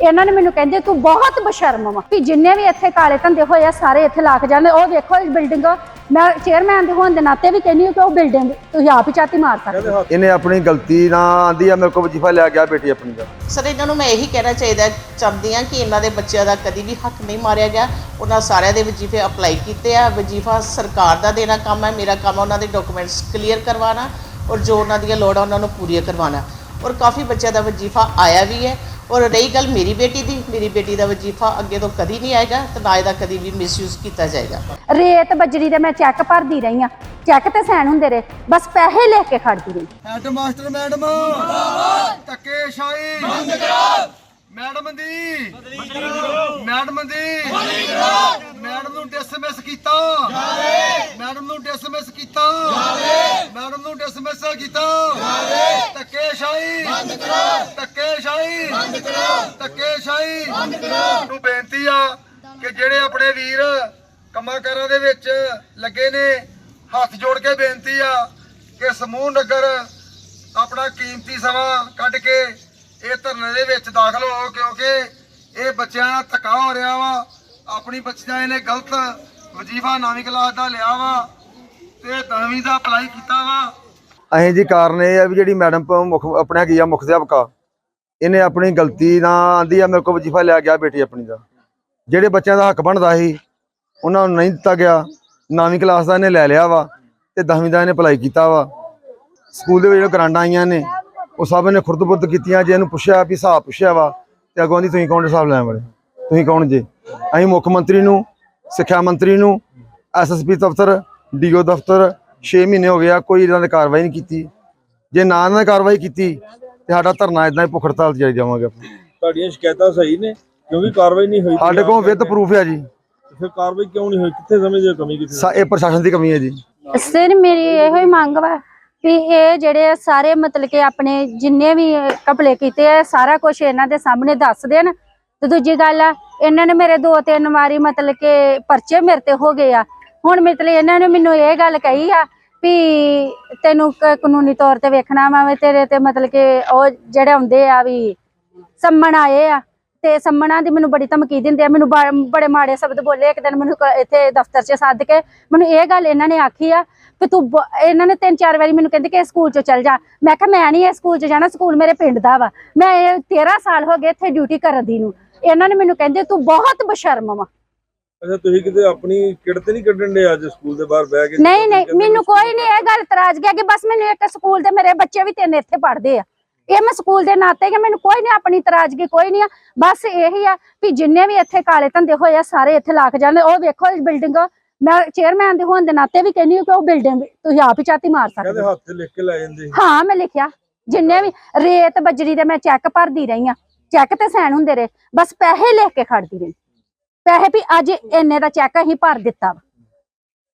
ਇਹਨਾਂ ਨੇ ਮੈਨੂੰ ਕਹਿੰਦੇ ਤੂੰ ਬਹੁਤ ਬਸ਼ਰਮ ਵਾ ਕਿ ਜਿੰਨੇ ਵੀ ਇੱਥੇ ਕਾਲੇ ਧੰਦੇ ਹੋਏ ਆ ਸਾਰੇ ਇੱਥੇ ਲੱਗ ਜਾਂਦੇ। ਉਹ ਵੇਖੋ ਇਸ ਬਿਲਡਿੰਗ ਮੈਂ ਚੇਅਰਮੈਨ ਦੇ ਹੋਣ ਦੇ ਨਾਤੇ ਵੀ ਕਹਿੰਦੀ ਹਾਂ ਕਿ ਉਹ ਬਿਲਡਿੰਗ ਤੁਸੀਂ ਆਪ ਹੀ ਚਾਤੀ ਮਾਰ ਸਕਦੇ ਹੋ। ਇਹਨੇ ਆਪਣੀ ਗਲਤੀ ਨਾਲ ਆਂਦੀ ਆ ਮੇਰੇ ਕੋਲ ਵਜੀਫਾ ਲਿਆ ਗਿਆ ਬੇਟੀ ਆਪਣੀ ਦਾ। ਸਰ ਇਹਨਾਂ ਨੂੰ ਮੈਂ ਇਹੀ ਕਹਿਣਾ ਚਾਹੀਦਾ ਚਾਹੁੰਦੀ ਹਾਂ ਕਿ ਇਹਨਾਂ ਦੇ ਬੱਚਿਆਂ ਦਾ ਕਦੀ ਵੀ ਹੱਕ ਨਹੀਂ ਮਾਰਿਆ ਗਿਆ। ਉਹਨਾਂ ਸਾਰਿਆਂ ਦੇ ਵਜੀਫੇ ਅਪਲਾਈ ਕੀਤੇ ਆ। ਵਜੀਫਾ ਸਰਕਾਰ ਦਾ ਦੇਣਾ ਕੰਮ ਹੈ ਮੇਰਾ ਕੰਮ ਹੈ ਉਹਨਾਂ ਦੇ ਡਾਕੂਮੈਂਟਸ ਕਲੀਅਰ ਕਰਵਾਉਣਾ ਔਰ ਜੋ ਉਹਨਾਂ ਦੀਆਂ ਲੋੜਾਂ ਉਹਨਾਂ ਨੂੰ ਪੂਰੀਆਂ ਕਰਵਾਉਣਾ। ਔਰ ਕਾਫੀ ਬੱਚਿਆਂ ਦਾ ਵਜੀਫਾ ਆਇਆ ਵੀ ਹੈ। ਔਰ ਰਹੀ ਗੱਲ ਮੇਰੀ ਬੇਟੀ ਦੀ ਮੇਰੀ ਬੇਟੀ ਦਾ ਵਜੀਫਾ ਅੱਗੇ ਤੋਂ ਕਦੀ ਨਹੀਂ ਆਏਗਾ ਤੇ ਨਾ ਇਹਦਾ ਕਦੀ ਵੀ ਮਿਸਯੂਜ਼ ਕੀਤਾ ਜਾਏਗਾ। ਰੇਤ ਬਜਰੀ ਦੇ ਮੈਂ ਚੈੱਕ ਭਰਦੀ ਰਹੀ ਆ ਚੈੱਕ ਤੇ ਸਾਈਨ ਹੁੰਦੇ ਰਹੇ ਬਸ ਪੈਸੇ ਲੈ ਕੇ ਖੜਦੀ ਰਹੀ। ਹੈਡ ਮਾਸਟਰ ਮੈਡਮ ਜਿੰਦਾਬਾਦ ਧੱਕੇ ਸ਼ਾਹੀ ਬੰਦ ਕਰੋ! ਮੈਡਮ ਦੀ! ਮੈਡਮ ਦੀ ਡਿਸਮਿਸ ਕੀਤਾ। ਜਾਵੇ ਮੈਡਮ ਨੂੰ ਡਿਸਮਿਸ ਕੀਤਾ। ਜਾਵੇ ਮੈਡਮ ਨੂੰ ਡਿਸਮਿਸ ਕੀਤਾ। ਜਾਵੇ ਧੱਕੇ ਬੰਦ ਕਰੋ ਧੱਕੇ ਬੰਦ ਕਰੋ ਧੱਕੇ ਬੰਦ ਕਰੋ ਨੂੰ ਬੇਨਤੀ ਆ ਕਿ ਜਿਹੜੇ ਆਪਣੇ ਵੀਰ ਕੰਮਾਂ ਦੇ ਵਿੱਚ ਲੱਗੇ ਨੇ, ਹੱਥ ਜੋੜ ਕੇ ਬੇਨਤੀ ਆ ਕਿ ਸਮੂਹ ਨਗਰ ਆਪਣਾ ਕੀਮਤੀ ਸਮਾਂ ਕੱਢ ਕੇ ਇਹ ਧਰਨੇ ਦੇ ਵਿੱਚ ਦਾਖਲ ਹੋ, ਕਿਉਂਕਿ ਇਹ ਬੱਚਿਆਂ ਦਾ ਧੱਕਾ ਹੋ ਰਿਹਾ ਵਾ। ਆਪਣੀ ਬੱਚਿਆਂ ਨੇ ਗਲਤ ਵਜੀਫਾ ਨੌਵੀਂ ਕਲਾਸ ਦਾ ਲਿਆ ਵਾ ਤੇ 10ਵੀਂ ਦਾ ਅਪਲਾਈ ਕੀਤਾ ਵਾ। ਅਸੀਂ ਜੀ ਕਾਰਨ ਇਹ ਆ ਵੀ ਜਿਹੜੀ ਮੈਡਮ ਮੁੱਖ ਆਪਣੇ ਹੈਗੀ ਆ ਮੁੱਖ ਅਧਿਆਪਕਾ, ਇਹਨੇ ਆਪਣੀ ਗਲਤੀ ਨਾਲ ਆਂਦੀ ਆ, ਮੇਰੇ ਕੋਲ ਵਜੀਫਾ ਲਿਆ ਗਿਆ ਬੇਟੀ ਆਪਣੀ ਦਾ। ਜਿਹੜੇ ਬੱਚਿਆਂ ਦਾ ਹੱਕ ਬਣਦਾ ਸੀ, ਉਹਨਾਂ ਨੂੰ ਨਹੀਂ ਦਿੱਤਾ ਗਿਆ। ਨਵੀਂ ਕਲਾਸ ਦਾ ਇਹਨੇ ਲੈ ਲਿਆ ਵਾ ਤੇ 10ਵੀਂ ਦਾ ਇਹਨੇ ਅਪਲਾਈ ਕੀਤਾ ਵਾ। ਸਕੂਲ ਦੇ ਵਿੱਚ ਜਿਹੜੀਆਂ ਗਰਾਂਡਾਂ ਆਈਆਂ ਨੇ, ਉਹ ਸਭ ਇਹਨੇ ਖੁਰਦ-ਬੁਰਦ ਕੀਤੀਆਂ। ਜੇ ਇਹਨੂੰ ਪੁੱਛਿਆ ਵੀ ਹਿਸਾਬ ਪੁੱਛਿਆ ਵਾ ਤੇ ਅੱਗੋਂ ਦੀ ਤੁਸੀਂ ਕੌਣ ਹਿਸਾਬ ਲੈਣ ਵਾਲੇ? ਤੁਸੀਂ ਕੌਣ ਜੇ? ਅਸੀਂ ਮੁੱਖ ਮੰਤਰੀ ਨੂੰ ਸਿੱਖਿਆ ਮੰਤਰੀ ਨੂੰ ਐਸਐਸਪੀ ਦਫ਼ਤਰ ਡੀਓ ਦਫ਼ਤਰ 6 ਮਹੀਨੇ ਹੋ ਗਿਆ ਕੋਈ ਇਹਨਾਂ ਨੇ ਕਾਰਵਾਈ ਨਹੀਂ ਕੀਤੀ। ਜੇ ਨਾ ਇਹਨਾਂ ਨੇ ਕਾਰਵਾਈ ਕੀਤੀ ਤੇ ਸਾਡਾ ਧਰਨਾ ਇਦਾਂ ਹੀ ਭੁੱਖ ਹੜਤਾਲ ਤੇ ਜਾਰੀ ਜਾਵਾਂਗੇ ਆਪਾਂ। ਤੁਹਾਡੀਆਂ ਸ਼ਿਕਾਇਤਾਂ ਸਹੀ ਨੇ ਕਿਉਂਕਿ ਕਾਰਵਾਈ ਨਹੀਂ ਹੋਈ। ਸਾਡੇ ਕੋਲ ਵਿਦ ਪ੍ਰੂਫ ਹੈ ਜੀ। ਫਿਰ ਕਾਰਵਾਈ ਕਿਉਂ ਨਹੀਂ ਹੋਈ? ਕਿੱਥੇ ਸਮਝਦੇ ਹੋ ਕਮੀ ਕਿੱਥੇ? ਇਹ ਪ੍ਰਸ਼ਾਸਨ ਦੀ ਕਮੀ ਹੈ ਜੀ। ਸਿਰ ਮੇਰੀ ਇਹੋ ਹੀ ਮੰਗ ਵਾ ਵੀ ਇਹ ਜਿਹੜੇ ਸਾਰੇ ਮਤਲਬ ਕਿ ਆਪਣੇ ਜਿੰਨੇ ਵੀ ਕਪਲੇ ਕੀਤੇ ਆ ਸਾਰਾ ਕੁਝ ਇਹਨਾਂ ਦੇ ਸਾਹਮਣੇ ਦੱਸ ਦੇਣ। ਤੇ ਦੂਜੀ ਗੱਲ ਆ, ਇਹਨਾਂ ਨੇ ਮੇਰੇ ਦੋ ਤਿੰਨ ਵਾਰੀ ਮਤਲਬ ਕਿ ਪਰਚੇ ਮੇਰੇ ਤੇ ਹੋ ਗਏ ਆ। ਹੁਣ ਮਤਲਬ ਇਹਨਾਂ ਨੇ ਮੈਨੂੰ ਇਹ ਗੱਲ ਕਹੀ ਆ ਵੀ ਤੈਨੂੰ ਕਾਨੂੰਨੀ ਤੌਰ ਤੇ ਵੇਖਣਾ ਵਾ ਤੇਰੇ ਤੇ ਮਤਲਬ ਕਿ ਉਹ ਜਿਹੜੇ ਆਉਂਦੇ ਆ ਵੀ ਸੰਮਣ ਆਏ ਆ। ਤੇ ਸੰਮਣਾ ਦੀ ਮੈਨੂੰ ਬੜੀ ਧਮਕੀ ਦਿੰਦੇ ਆ ਮੈਨੂੰ ਬੜੇ ਮਾੜੇ ਸ਼ਬਦ ਬੋਲੇ ਇੱਕ ਦਿਨ ਮੈਨੂੰ ਇੱਥੇ ਦਫ਼ਤਰ 'ਚ ਸੱਦ ਕੇ ਮੈਨੂੰ ਇਹ ਗੱਲ ਇਹਨਾਂ ਨੇ ਆਖੀ ਆ ਕਿ ਤੂੰ ਇਹਨਾਂ ਨੇ ਤਿੰਨ ਚਾਰ ਵਾਰੀ ਮੈਨੂੰ ਕਹਿੰਦੇ ਕਿ ਸਕੂਲ 'ਚ ਚੱਲ ਜਾ। ਮੈਂ ਕਿਹਾ ਮੈਂ ਨਹੀਂ ਇਹ ਸਕੂਲ 'ਚ ਜਾਣਾ ਸਕੂਲ ਮੇਰੇ ਪਿੰਡ ਦਾ ਵਾ। ਮੈਂ ਇਹ 13 ਸਾਲ ਹੋ ਗਏ ਇੱਥੇ ਡਿਊਟੀ ਕਰਨ ਦੀ ਨੂੰ। ਇਹਨਾਂ ਨੇ ਮੈਨੂੰ ਕਹਿੰਦੇ ਤੂੰ ਬਹੁਤ ਬਸ਼ਰਮ ਵਾ। ਅੱਛਾ ਤੁਸੀਂ ਕਿਤੇ ਆਪਣੀ ਕਿੜ ਤੇ ਨਹੀਂ ਕੱਢਣ ਦੇ ਅੱਜ ਸਕੂਲ ਦੇ ਬਾਹਰ ਬਹਿ ਕੇ? ਨਹੀਂ ਨਹੀਂ ਮੈਨੂੰ ਕੋਈ ਨਹੀਂ ਇਹ ਗੱਲ ਇਤਰਾਜ਼ ਗਿਆ ਕਿ ਬਸ ਮੈਨੂੰ ਇੱਕ ਸਕੂਲ ਦੇ ਮੇਰੇ ਬੱਚੇ ਵੀ ਤਿੰਨ ਇੱਥੇ ਪੜ੍ਹਦੇ ਆ। ਇਹ ਮੈਂ ਸਕੂਲ ਦੇ ਨਾਤੇ ਕਿ ਮੈਨੂੰ ਕੋਈ ਨਹੀਂ ਆਪਣੀ ਇਤਰਾਜ਼ਗੀ ਕੋਈ ਨਹੀਂ ਆ। ਬਸ ਇਹੀ ਆ ਵੀ ਜਿੰਨੇ ਵੀ ਇੱਥੇ ਕਾਲੇ ਧੰਦੇ ਹੋਏ ਆ ਸਾਰੇ ਇੱਥੇ ਲੱਗ ਜਾਂਦੇ ਉਹ ਵੇਖੋ ਇਸ ਬਿਲਡਿੰਗ ਮੈਂ ਚੇਅਰਮੈਨ ਦੇ ਹੋਣ ਦੇ ਨਾਤੇ ਵੀ ਕਹਿੰਦੀ ਕਿ ਉਹ ਬਿਲਡਿੰਗ ਤੁਸੀਂ ਆਪ ਹੀ ਚਾਤੀ ਮਾਰ ਸਕਦੇ ਕਹਿੰਦੇ ਹੋ। ਹੱਥ ਲਿਖ ਕੇ ਲੈ ਜਾਂਦੇ ਹਾਂ ਮੈਂ ਲਿਖਿਆ। ਜਿੰਨੇ ਵੀ ਰੇਤ ਬਜਰੀ ਦੇ ਮੈਂ ਚੈੱਕ ਭਰਦੀ ਰਹੀ ਆ। ਚੈੱਕ ਤੇ ਸਾਈਨ ਹੁੰਦੇ ਰਹੇ। ਬਸ ਪੈਸੇ ਲਿਖ ਕੇ ਖੜਦੀ ਰਹੀ। ਪੈਸੇ ਵੀ ਅੱਜ ਇੰਨੇ ਦਾ ਚੈੱਕ ਅਸੀਂ ਭਰ ਦਿੱਤਾ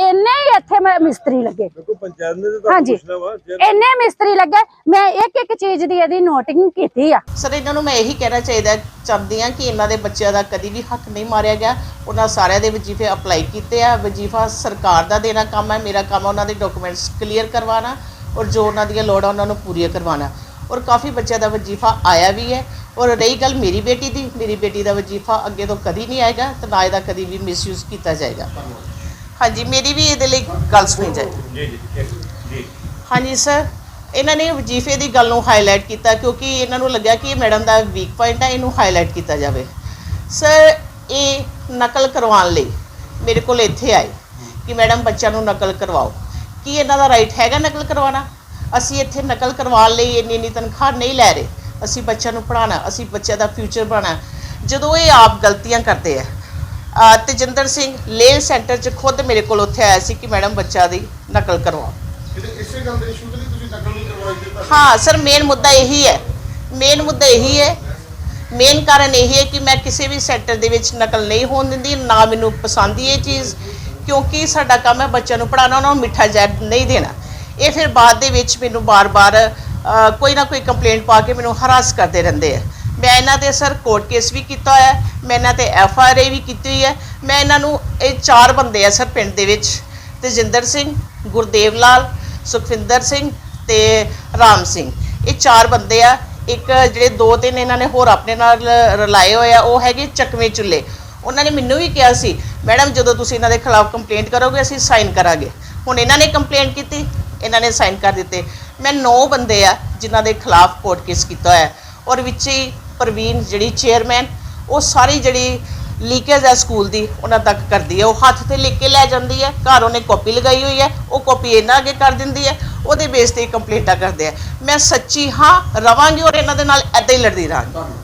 ਇੰਨੇ ਹੀ ਇੱਥੇ ਮ- ਮਿਸਤਰੀ ਲੱਗੇ। ਦੇਖੋ ਪੰਚਾਇਤ ਨੇ ਤਾਂ ਹਾਂਜੀ। ਪੁੱਛਣਾ ਵਾ ਜੇ ਇੰਨੇ ਮਿਸਤਰੀ ਲੱਗੇ ਮੈਂ ਇੱਕ ਇੱਕ ਚੀਜ਼ ਦੀ ਇਹਦੀ ਨੋਟਿੰਗ ਕੀਤੀ ਆ। ਸਰ ਇਹਨਾਂ ਨੂੰ ਮੈਂ ਇਹੀ ਕਹਿਣਾ ਚਾਹੀਦਾ ਚਾਹੁੰਦੀ ਕਿ ਇਹਨਾਂ ਦੇ ਬੱਚਿਆਂ ਦਾ ਕਦੀ ਵੀ ਹੱਕ ਨਹੀਂ ਮਾਰਿਆ ਗਿਆ। ਉਹਨਾਂ ਸਾਰਿਆਂ ਦੇ ਵਜੀਫੇ ਅਪਲਾਈ ਕੀਤੇ ਆ। ਵਜੀਫਾ ਸਰਕਾਰ ਦਾ ਦੇਣਾ ਕੰਮ ਹੈ ਮੇਰਾ ਕੰਮ ਉਹਨਾਂ ਦੇ ਡਾਕੂਮੈਂਟਸ ਕਲੀਅਰ ਕਰਵਾਉਣਾ ਔਰ ਜੋ ਉਹਨਾਂ ਦੀਆਂ ਲੋੜਾਂ ਉਹਨਾਂ ਨੂੰ ਪੂਰੀਆਂ ਕਰਵਾਉਣਾ। ਔਰ ਕਾਫੀ ਬੱਚਿਆਂ ਦਾ ਵਜੀਫਾ ਆਇਆ ਵੀ ਹੈ। ਔਰ ਰਹੀ ਗੱਲ ਮੇਰੀ ਬੇਟੀ ਦੀ ਮੇਰੀ ਬੇਟੀ ਦਾ ਵਜੀਫਾ ਅੱਗੇ ਤੋਂ ਕਦੀ ਨਹੀਂ ਆਏਗਾ ਤੇ ਨਾ ਇਹਦਾ ਕਦੀ ਵੀ ਮਿਸਯੂਜ਼ ਕੀਤਾ ਜਾਏਗਾ। ਹਾਂਜੀ ਮੇਰੀ ਵੀ ਇਹਦੇ ਲਈ ਗੱਲ ਸੁਣੀ ਜਾਏ। ਜੀ ਜੀ ਹਾਂਜੀ ਸਰ ਇਹਨਾਂ ਨੇ ਵਜੀਫੇ ਦੀ ਗੱਲ ਨੂੰ ਹਾਈਲਾਈਟ ਕੀਤਾ ਕਿਉਂਕਿ ਇਹਨਾਂ ਨੂੰ ਲੱਗਿਆ ਕਿ ਇਹ ਮੈਡਮ ਦਾ ਵੀਕ ਪੁਆਇੰਟ ਹੈ ਇਹਨੂੰ ਹਾਈਲਾਈਟ ਕੀਤਾ ਜਾਵੇ। ਸਰ ਇਹ ਨਕਲ ਕਰਵਾਉਣ ਲਈ ਮੇਰੇ ਕੋਲ ਇੱਥੇ ਆਏ ਕਿ ਮੈਡਮ ਬੱਚਿਆਂ ਨੂੰ ਨਕਲ ਕਰਵਾਓ। ਕੀ ਇਹਨਾਂ ਦਾ ਰਾਈਟ ਹੈਗਾ ਨਕਲ ਕਰਵਾਉਣਾ? ਅਸੀਂ ਇੱਥੇ ਨਕਲ ਕਰਵਾਉਣ ਲਈ ਇੰਨੀ ਇੰਨੀ ਤਨਖਾਹ ਨਹੀਂ ਲੈ ਰਹੇ। ਅਸੀਂ ਬੱਚਿਆਂ ਨੂੰ ਪੜ੍ਹਾਉਣਾ ਅਸੀਂ ਬੱਚਿਆਂ ਦਾ ਫਿਊਚਰ ਬਣਾਉਣਾ। ਜਦੋਂ ਇਹ ਆਪ ਗਲਤੀਆਂ ਕਰਦੇ ਆ ਤੇਜਿੰਦਰ ਸਿੰਘ ਲੇਲ ਸੈਂਟਰ 'ਚ ਖੁਦ ਮੇਰੇ ਕੋਲ ਉੱਥੇ ਆਇਆ ਸੀ ਕਿ ਮੈਡਮ ਬੱਚਾ ਦੀ ਨਕਲ ਕਰਵਾਓ। ਇਸੇ ਗੱਲ ਦੇ ਇਸ਼ੂ ਤੇ ਤੁਸੀਂ ਨਕਲ ਨਹੀਂ ਕਰਵਾਈ ਦਿੱਤਾ ਹਾਂ ਸਰ ਮੇਨ ਮੁੱਦਾ ਇਹੀ ਹੈ। ਮੇਨ ਮੁੱਦਾ ਇਹੀ ਹੈ। ਮੇਨ ਕਾਰਨ ਇਹੀ ਹੈ ਕਿ ਮੈਂ ਕਿਸੇ ਵੀ ਸੈਕਟਰ ਦੇ ਵਿੱਚ ਨਕਲ ਨਹੀਂ ਹੋਣ ਦਿੰਦੀ ਨਾ ਮੈਨੂੰ ਪਸੰਦ ਹੀ ਇਹ ਚੀਜ਼ ਕਿਉਂਕਿ ਸਾਡਾ ਕੰਮ ਹੈ ਬੱਚਿਆਂ ਨੂੰ ਪੜਾਉਣਾ ਉਹਨਾਂ ਨੂੰ ਮਿੱਠਾ ਜ਼ਹਿਰ ਨਹੀਂ ਦੇਣਾ। ਇਹ ਫਿਰ ਬਾਅਦ ਦੇ ਵਿੱਚ ਮੈਨੂੰ ਬਾਰ-ਬਾਰ ਕੋਈ ਨਾ ਕੋਈ ਕੰਪਲੇਂਟ ਪਾ ਕੇ ਮੈਨੂੰ ਹਰਾਸ ਕਰਦੇ ਰਹਿੰਦੇ ਆ। ਮੈਂ ਇਹਨਾਂ ਤੇ ਸਰ ਕੋਰਟ ਕੇਸ ਵੀ ਕੀਤਾ ਹੋਇਆ ਹੈ, ਮੈਂ ਇਹਨਾਂ ਤੇ ਐਫ ਆਰ ਆਈ ਵੀ ਕੀਤੀ ਹੋਈ ਹੈ। ਮੈਂ ਇਹਨਾਂ ਨੂੰ ਇਹ ਚਾਰ ਬੰਦੇ ਆ ਸਰ ਪਿੰਡ ਦੇ ਵਿੱਚ ਤੇਜਿੰਦਰ ਸਿੰਘ ਗੁਰਦੇਵ ਲਾਲ ਸੁਖਵਿੰਦਰ ਸਿੰਘ ਤੇ ਰਾਮ ਸਿੰਘ। ਇਹ ਚਾਰ ਬੰਦੇ ਆ ਇੱਕ ਜਿਹੜੇ ਦੋ ਤਿੰਨ ਇਹਨਾਂ ਨੇ ਹੋਰ ਆਪਣੇ ਨਾਲ ਰਲਾਏ ਹੋਏ ਆ ਉਹ ਹੈਗੇ ਚਕਵੇਂ ਚੁੱਲੇ ਉਹਨਾਂ ਨੇ ਮੈਨੂੰ ਵੀ ਕਿਹਾ ਸੀ ਮੈਡਮ ਜਦੋਂ ਤੁਸੀਂ ਇਹਨਾਂ ਦੇ ਖਿਲਾਫ ਕੰਪਲੇਂਟ ਕਰੋਗੇ ਅਸੀਂ ਸਾਈਨ ਕਰਾਂਗੇ। ਹੁਣ ਇਹਨਾਂ ਨੇ ਕੰਪਲੇਂਟ ਕੀਤੀ ਇਹਨਾਂ ਨੇ ਸਾਈਨ ਕਰ ਦਿੱਤੇ। ਮੈਂ 9 ਬੰਦੇ ਆ ਜਿਨ੍ਹਾਂ ਦੇ ਖਿਲਾਫ ਕੋਰਟ ਕੇਸ ਕੀਤਾ ਹੋਇਆ ਹੈ। ਔਰ ਵਿੱਚ ਹੀ ਪ੍ਰਵੀਨ ਜਿਹੜੀ ਚੇਅਰਮੈਨ ਉਹ ਸਾਰੀ ਜਿਹੜੀ ਲੀਕੇਜ ਹੈ ਸਕੂਲ ਦੀ, ਉਹਨਾਂ ਤੱਕ ਕਰਦੀ ਹੈ। ਉਹ ਹੱਥ ਤੇ ਲਿਖ ਕੇ ਲੈ ਜਾਂਦੀ ਹੈ। ਘਰ ਉਹਨੇ ਕਾਪੀ ਲਗਾਈ ਹੋਈ ਹੈ। ਉਹ ਕਾਪੀ ਇਹਨਾਂ ਅੱਗੇ ਕਰ ਦਿੰਦੀ ਹੈ। ਉਹਦੇ ਬੇਸ ਤੇ ਕੰਪਲੇਂਟਾਂ ਕਰਦੇ ਆ। ਮੈਂ ਸੱਚੀ ਹਾਂ, ਰਵਾਂਗੀ ਔਰ ਇਹਨਾਂ ਦੇ ਨਾਲ ਐਦਾਂ ਹੀ ਲੜਦੀ ਰਹਾਂਗੀ।